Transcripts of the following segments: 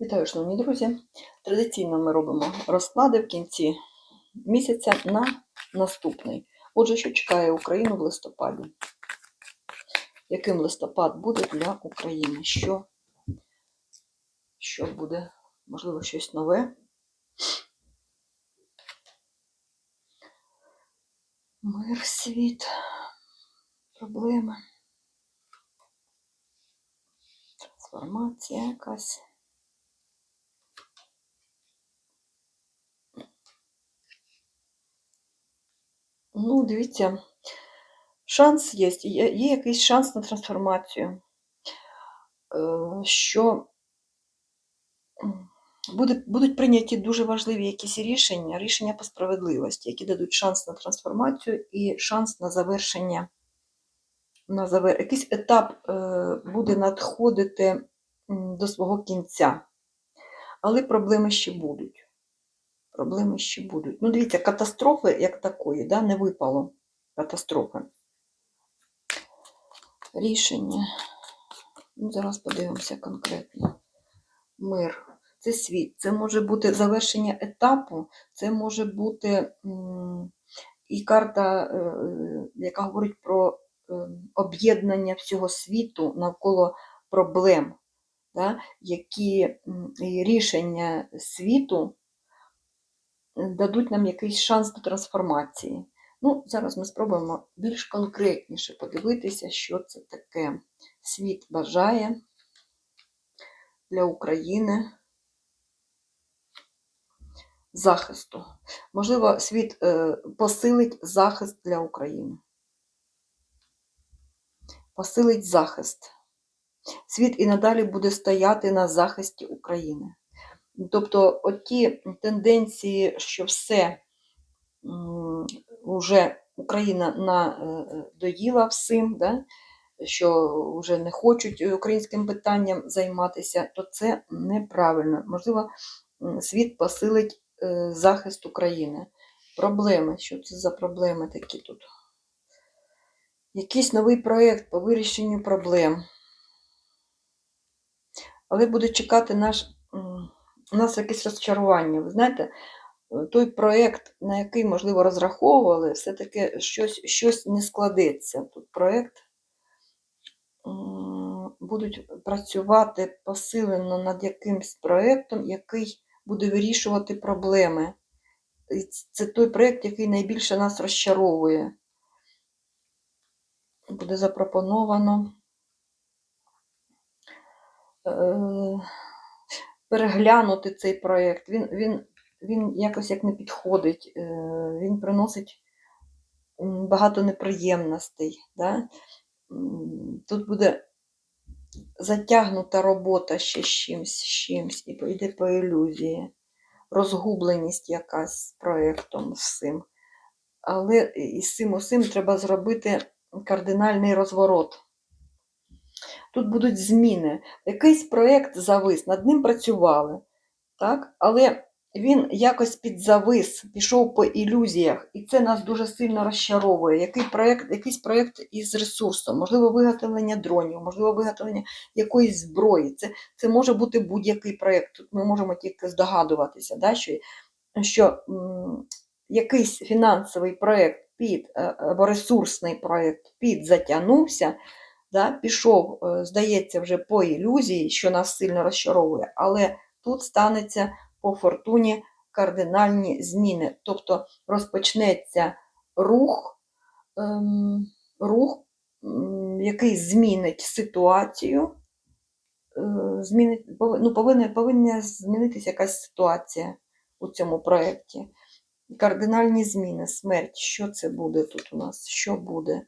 Вітаю, шановні друзі! Традиційно ми робимо розклади в кінці місяця на наступний. Отже, що чекає Україну в листопаді? Яким листопад буде для України? Що, що буде? Можливо, щось нове? Мир, світ, проблеми, трансформація якась. Ну, дивіться, шанс є. Є, якийсь шанс на трансформацію, Е, що будуть прийняті дуже важливі якісь рішення, рішення по справедливості, які дадуть шанс на трансформацію і шанс на завершення. На завер... Якийсь етап е, буде надходити до свого кінця. Але проблеми ще будуть. Проблеми ще будуть. Ну, дивіться, катастрофи як такої, да, не випало. Катастрофи. Рішення. Ну, зараз подивимося конкретно. Мир. Це світ. Це може бути завершення етапу, це може бути і карта, е, е, яка говорить про е, об'єднання всього світу навколо проблем, да, які рішення світу дадуть нам якийсь шанс до трансформації. Ну, зараз ми спробуємо більш конкретніше подивитися, що це таке. Світ бажає для України захисту. Можливо, світ е, посилить захист для України. Посилить захист. Світ і надалі буде стояти на захисті України. Тобто, оті тенденції, що все вже Україна надоїла всім, да? що вже не хочуть українським питанням займатися, то це неправильно. Можливо, світ посилить е, захист України. Проблеми. Що це за проблеми такі тут? Якийсь новий проєкт по вирішенню проблем. Але буде чекати наш, у нас якесь розчарування. Ви знаєте, е, той проєкт, на який, можливо, розраховували, все-таки щось, щось не складеться. Тут проєкт будуть працювати посилено над якимсь проєктом, який буде вирішувати проблеми. І це той проєкт, який найбільше нас розчаровує. Буде запропоновано е, переглянути цей проєкт. Він, він, він якось як не підходить, е, він приносить багато неприємностей. Да? Тут буде затягнута робота ще з чимсь, з чимсь, і йде по ілюзії, розгубленість якась з проєктом всім. Але із цим усім треба зробити кардинальний розворот. Тут будуть зміни. Якийсь проєкт завис, над ним працювали, так? але він якось підзавис, пішов по ілюзіях, і це нас дуже сильно розчаровує. Який проєкт, якийсь проєкт із ресурсом, можливо, виготовлення дронів, можливо, виготовлення якоїсь зброї. Це, це може бути будь-який проєкт. Тут ми можемо тільки здогадуватися, да, що, що м, якийсь фінансовий проєкт під е, або ресурсний проєкт підзатягнувся, да, пішов, е, здається, вже по ілюзії, що нас сильно розчаровує, але тут станеться по фортуні кардинальні зміни. Тобто розпочнеться рух, ем, рух, який змінить ситуацію. е, Змінить, ну, повинна, повинна змінитися якась ситуація у цьому проєкті. Кардинальні зміни, смерть. Що це буде тут у нас? Що буде?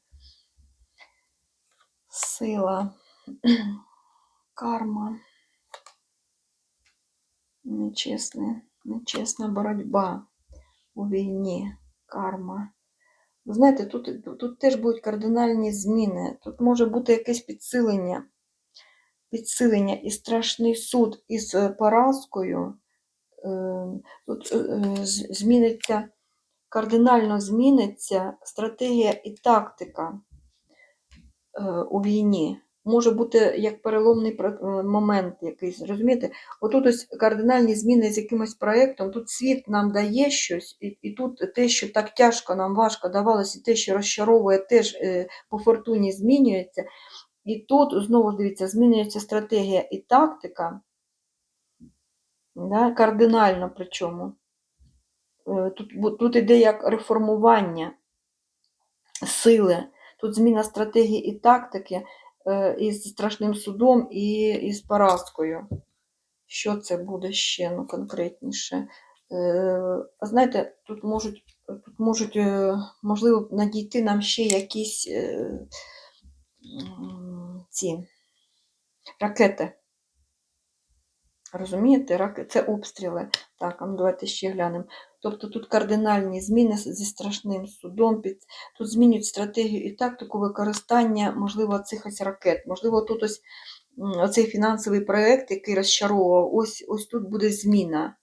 Сила, карма, нечесна, нечесна боротьба у війні, карма. Знаєте, тут, тут, теж будуть кардинальні зміни. Тут може бути якесь підсилення, підсилення і страшний суд із поразкою. Е, Тут з- зміниться, кардинально зміниться стратегія і тактика у війні. може бути як переломний е, момент якийсь, розумієте? Отут ось кардинальні зміни з якимось проєктом, тут світ нам дає щось, і, і тут те, що так тяжко нам важко давалося, і те, що розчаровує, теж е, по фортуні змінюється. І тут, знову ж дивіться, змінюється стратегія і тактика, да, кардинально причому. Е, Тут, тут іде як реформування сили, тут зміна стратегії і тактики е, із страшним судом і із поразкою. Що це буде ще ну, конкретніше? Е, знаєте, тут можуть, тут можуть, е, можливо, надійти нам ще якісь ці ракети. Розумієте, це обстріли. Так, ну давайте ще глянемо. Тобто тут кардинальні зміни зі страшним судом. Тут змінюють стратегію і тактику використання, можливо, цих ось ракет. Можливо, тут ось м, оцей фінансовий проєкт, який розчаровував, ось, ось тут буде зміна.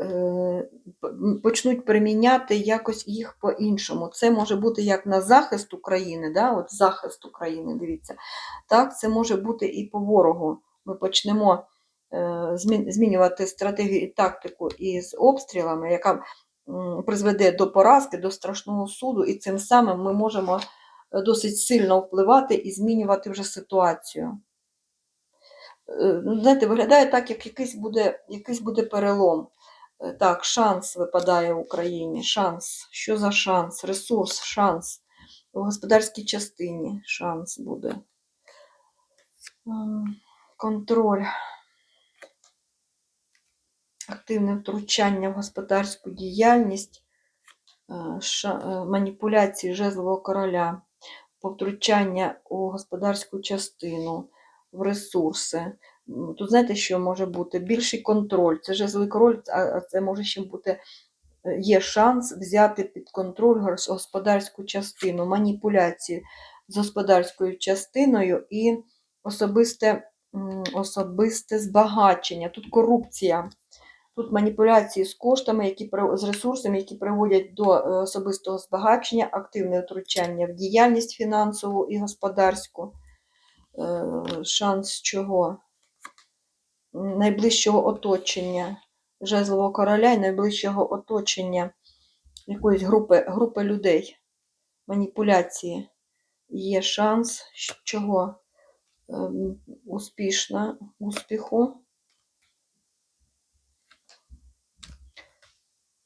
Е, Почнуть приміняти якось їх по-іншому. Це може бути як на захист України, да? от захист України, дивіться. Так, це може бути і по ворогу. Ми почнемо змінювати стратегію і тактику із обстрілами, яка призведе до поразки, до страшного суду, і цим самим ми можемо е, досить сильно впливати і змінювати вже ситуацію. Е, ну, Знаєте, виглядає так, як якийсь буде, якийсь буде перелом. Е, Так, шанс випадає в Україні. Шанс. Що за шанс? Ресурс, шанс. У господарській частині шанс буде. Контроль. Активне втручання в господарську діяльність, е, е, маніпуляції жезлового короля, повтручання у господарську частину, в ресурси. Тут знаєте, що може бути? Більший контроль. Це жезловий король, а це може ще бути. е, Є шанс взяти під контроль гос- господарську частину, маніпуляції з господарською частиною і особисте, особисте збагачення. Тут корупція. Тут маніпуляції з коштами, які з ресурсами, які приводять до е, особистого збагачення, активне втручання в діяльність фінансову і господарську. Е, Шанс чого? Найближчого оточення жезлового короля і найближчого оточення якоїсь групи, групи людей. Маніпуляції. Є шанс чого? Ем, Успішна, успіху.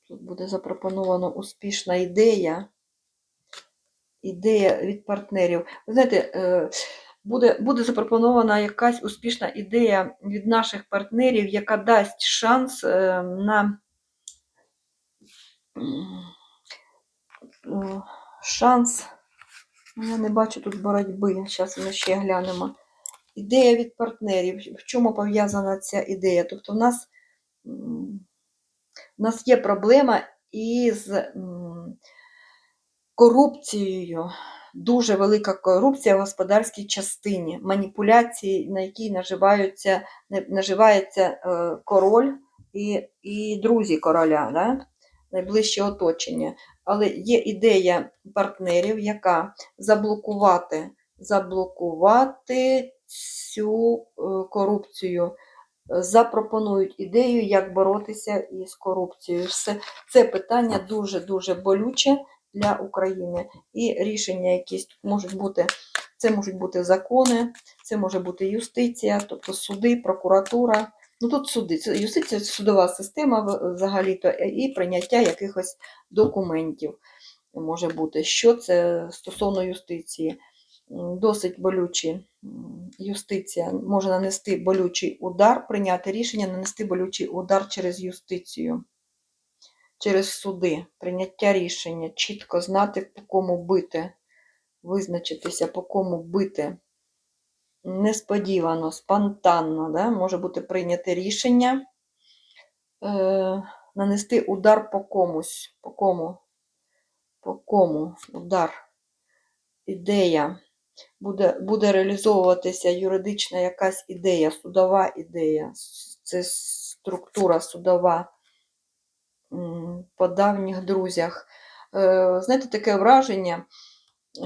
Тут буде запропоновано успішна ідея. Ідея від партнерів. Ви знаєте, е, буде, буде запропонована якась успішна ідея від наших партнерів, яка дасть шанс е, на шанс. Ну, Я не бачу тут боротьби. Зараз ми ще глянемо. Ідея від партнерів. В чому пов'язана ця ідея? Тобто, в нас, в нас є проблема із корупцією. Дуже велика корупція в господарській частині, маніпуляції, на якій наживаються, наживається е, король і, і друзі короля, да? найближче оточення. Але є ідея партнерів, яка заблокувати, заблокувати цю е, корупцію. Запропонують ідею, як боротися із корупцією. Все це питання дуже-дуже болюче для України. І рішення якісь тут можуть бути, це можуть бути закони, це може бути юстиція, тобто суди, прокуратура. Ну тут суди, юстиція судова система взагалі-то і прийняття якихось документів може бути. Що це стосовно юстиції? Досить болючі. Юстиція може нанести болючий удар, прийняти рішення, нанести болючий удар через юстицію, через суди, прийняття рішення, чітко знати, по кому бити, визначитися, по кому бити. Несподівано, спонтанно, да? може бути прийняте рішення, е, нанести удар по комусь, по кому, по кому удар, ідея. Буде, буде реалізовуватися юридична якась ідея, судова ідея, це структура судова по давніх друзях. Е, Знаєте, таке враження,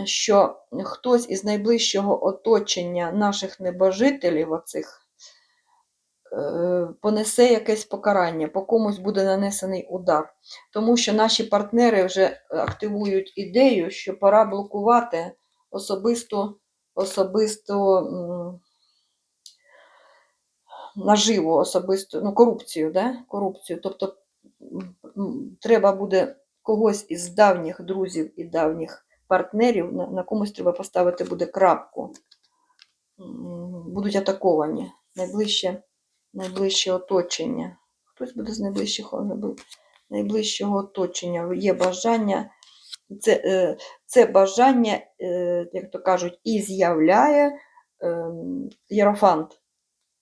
що хтось із найближчого оточення наших небожителів оцих е, понесе якесь покарання, по комусь буде нанесений удар. Тому що наші партнери вже активують ідею, що пора блокувати особисту, особисту наживу, особисту ну, корупцію, да? корупцію. Тобто треба буде когось із давніх друзів і давніх партнерів, на, на комусь треба поставити буде крапку. Будуть атаковані найближче, найближче оточення. Хтось буде з найближчих, найближчого оточення. Є бажання. Це, е, це бажання, е, як то кажуть, і з'являє ем, Єрофант.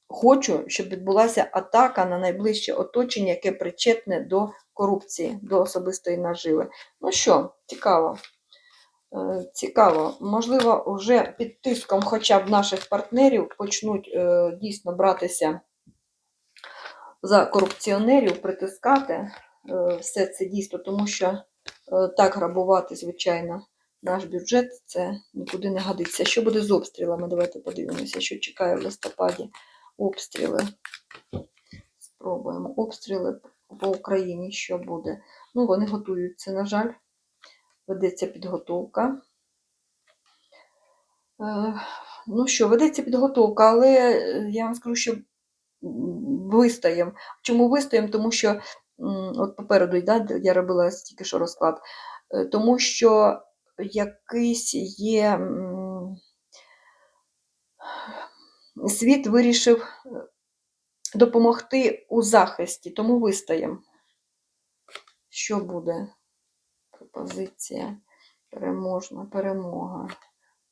Хочу, щоб відбулася атака на найближче оточення, яке причетне до корупції, до особистої наживи. Ну що, цікаво. Е, Цікаво. Можливо, вже під тиском хоча б наших партнерів почнуть дійсно братися за корупціонерів, притискати все це дійство, тому що так грабувати, звичайно, наш бюджет це нікуди не годиться. Що буде з обстрілами? Давайте подивимося, що чекає в листопаді обстріли. Спробуємо. Обстріли по Україні, що буде? Ну, вони готуються, на жаль, ведеться підготовка. Е, Ну що, ведеться підготовка, але е, я вам скажу, що вистоїмо. Чому вистоїмо? Тому що, от попереду, да, я робила тільки що розклад, е, тому що якийсь є світ вирішив е, допомогти у захисті, тому вистоїмо. Що буде? Пропозиція переможна, перемога,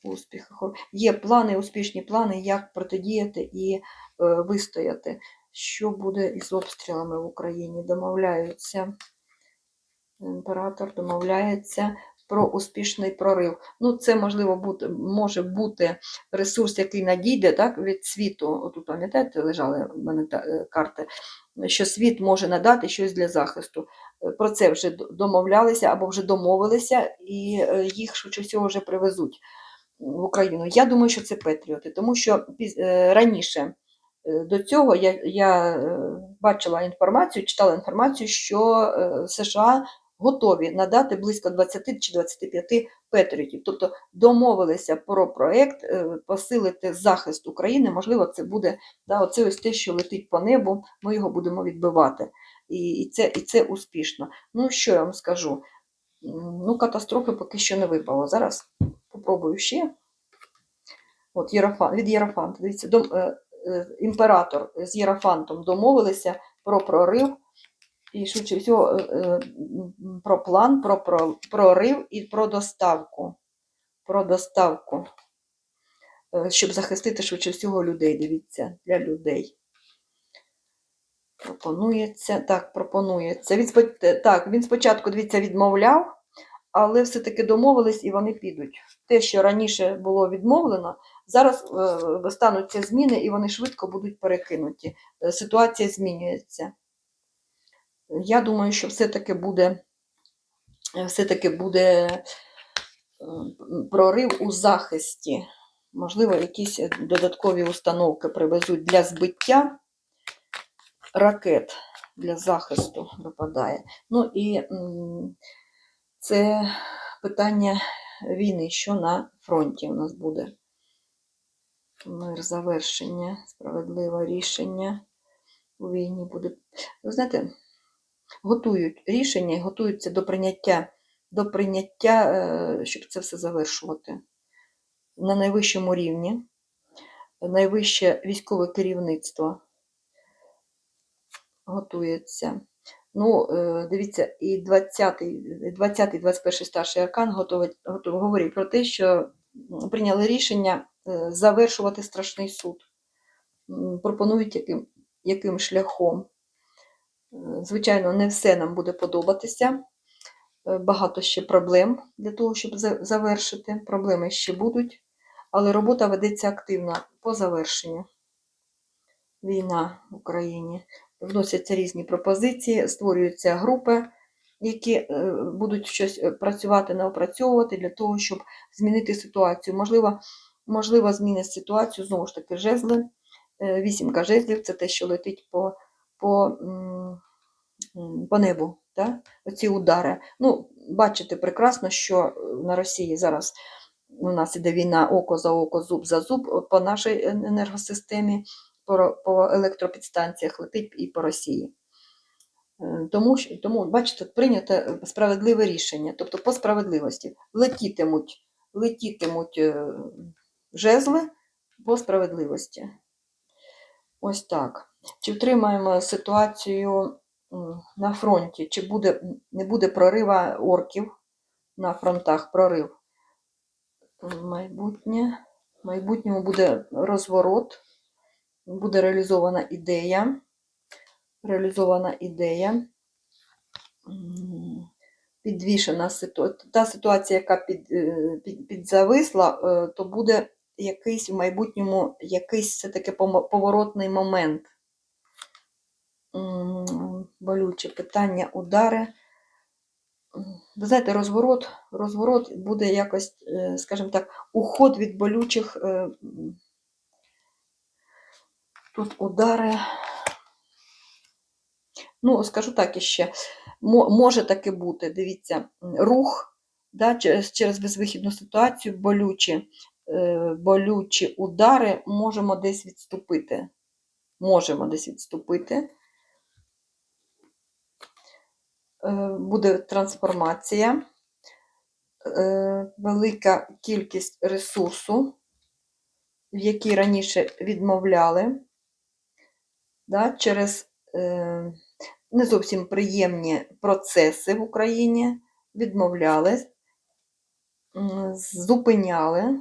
успіх. Є плани, успішні плани, як протидіяти і е, вистояти. Що буде із обстрілами в Україні? Домовляються. Імператор домовляється про успішний прорив. Ну, це можливо бути, може бути ресурс, який надійде так, від світу. Отут, пам'ятаєте, лежали в мене е, карти, що світ може надати щось для захисту. Е, Про це вже домовлялися або вже домовилися, і е, їх швидше всього вже привезуть в Україну. Я думаю, що це Петріоти, тому що раніше до цього я, я е, бачила інформацію, читала інформацію, що е, США готові надати близько 20 чи 25 Петріотів. Тобто домовилися про проект е, посилити захист України. Можливо, це буде да, оце ось те, що летить по небу, ми його будемо відбивати. І, і, це, і це успішно. Ну, що я вам скажу? Ну, катастрофи поки що не випало. Зараз попробую ще. От Єрофан, від Єрофанта. Дивіться, дом, е, е, імператор з Єрофантом домовилися про прорив і швидше всього е, е, про план, про, про прорив і про доставку. Про доставку, е, щоб захистити швидше всього людей. Дивіться, для людей. Пропонується, так, пропонується. Він, е, так, він спочатку, дивіться, відмовляв, але все-таки домовились і вони підуть. Те, що раніше було відмовлено, зараз е, стануться зміни і вони швидко будуть перекинуті. Е, Ситуація змінюється. Я думаю, що все-таки буде, е, все-таки буде прорив у захисті. Можливо, якісь додаткові установки привезуть для збиття ракет для захисту випадає. Ну і це питання війни, що на фронті у нас буде. Мир, завершення, справедливе рішення у війні буде. Ви знаєте, готують рішення і готуються до прийняття, до прийняття, е, щоб це все завершувати на найвищому рівні, найвище військове керівництво готується. Ну, е, дивіться, і 20-й, 20-й, 21-й старший аркан готовить, готов, говорить про те, що прийняли рішення завершувати страшний суд. Пропонують яким, яким шляхом. Е, Звичайно, не все нам буде подобатися. Е, Багато ще проблем для того, щоб завершити. Проблеми ще будуть, але робота ведеться активно по завершенню. Війна в Україні вносяться різні пропозиції, створюються групи які е, будуть щось е, працювати, наопрацьовувати для того, щоб змінити ситуацію. Можливо, можливо, змінить ситуацію знову ж таки жезли. Е, Вісімка жезлів це те, що летить по, по, по небу. Да? Оці удари. Ну, бачите прекрасно, що е, на Росії зараз у нас іде війна око за око, зуб за зуб по нашій е- енергосистемі, по, по електропідстанціях летить і по Росії. Е, Тому, тому бачите, прийнято е, справедливе рішення, тобто по справедливості. Летітимуть, летітимуть е, жезли по справедливості. Ось так. Чи втримаємо ситуацію на фронті? Чи буде, не буде прорива орків на фронтах? Прорив. В майбутнє. В майбутньому буде розворот, буде реалізована ідея. Реалізована ідея. Підвішена ситуація. Та ситуація, яка під, е, під, підзависла, е, то буде якийсь в майбутньому якийсь все-таки поворотний момент. Болюче питання, удари. Ви знаєте, розворот, розворот буде якось, е, скажімо так, уход від болючих. е, Тут удари. Ну, скажу так іще, мо- може таки бути, дивіться, рух да, через, через безвихідну ситуацію, болючі, болючі удари, можемо десь відступити. Можемо десь відступити. Е, Буде трансформація, е, велика кількість ресурсу, в якій раніше відмовляли, да, через е, не зовсім приємні процеси в Україні, відмовляли, зупиняли.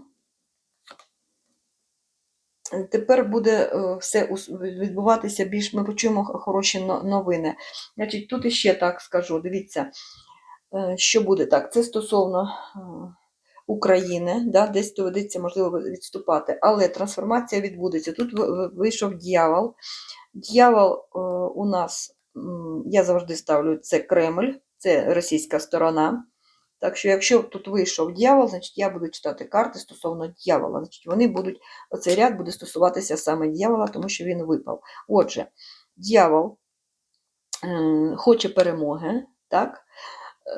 Тепер буде е, все відбуватися більш, ми почуємо хороші новини. Значить, тут іще так скажу, дивіться, е, що буде так. Це стосовно е, України, да, десь доведеться, можливо, відступати, але трансформація відбудеться. Тут ви- ви- вийшов дьявол. Дьявол у нас, я завжди ставлю, це Кремль, це російська сторона. Так що, якщо тут вийшов дьявол, значить я буду читати карти стосовно дьявола. Значить, вони будуть, оцей ряд буде стосуватися саме дьявола, тому що він випав. Отже, дьявол е, хоче перемоги, так?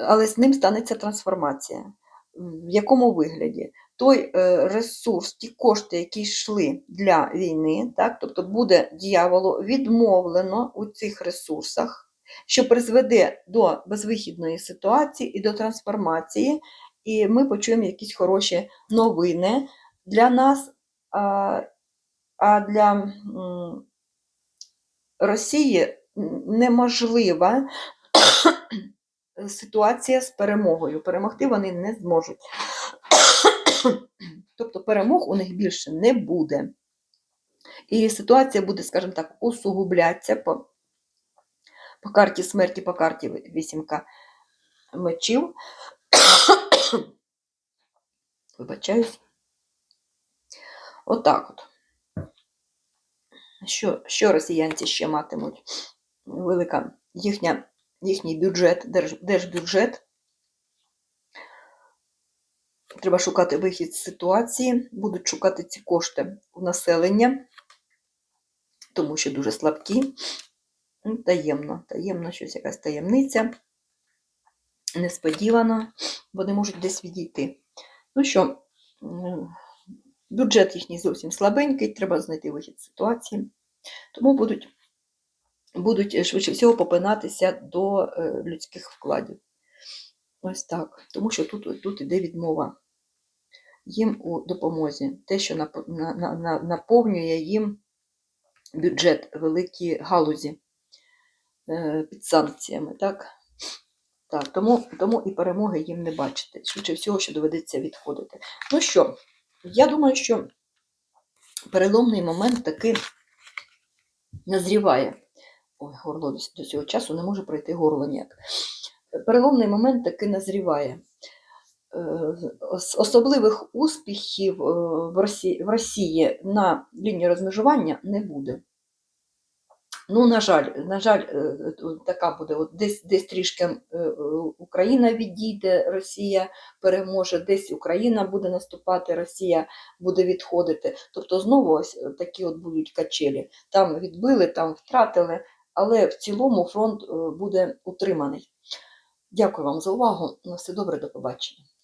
але з ним станеться трансформація. В якому вигляді? Той е, ресурс, ті кошти, які йшли для війни, так? тобто буде дьяволу відмовлено у цих ресурсах, що призведе до безвихідної ситуації і до трансформації, і ми почуємо якісь хороші новини для нас, а, для Росії неможлива ситуація з перемогою. Перемогти вони не зможуть. Тобто перемог у них більше не буде. І ситуація буде, скажімо так, усугублятися по, карті смерті, по карті вісімка мечів. Вибачаюсь. Отак от. Що, що росіянці ще матимуть? Велика їхня, їхній бюджет, держ, держбюджет. Треба шукати вихід з ситуації, будуть шукати ці кошти у населення, тому що дуже слабкі. Ну, Таємно, таємно, щось якась таємниця. Несподівано, вони можуть десь відійти. Ну що, бюджет їхній зовсім слабенький, треба знайти вихід з ситуації. Тому будуть, будуть е, швидше всього попинатися до е, людських вкладів. Ось так. Тому що тут, тут іде відмова їм у допомозі. Те, що нап- на- на- на- наповнює їм бюджет великі галузі під санкціями. Так? Так, тому, тому і перемоги їм не бачити. Швидше всього, що доведеться відходити. Ну що, я думаю, що переломний момент таки назріває. Ой, горло до, цього часу не може пройти горло ніяк. Переломний момент таки назріває. Е, Особливих успіхів е, в Росії на лінії розмежування не буде. Ну, на жаль, на жаль, е, е, така буде. От десь, десь трішки е, Україна відійде, Росія переможе, десь Україна буде наступати, Росія буде відходити. Тобто знову ось такі от будуть качелі. Там відбили, там втратили, але в цілому фронт буде утриманий. Дякую вам за увагу. На все добре, до побачення.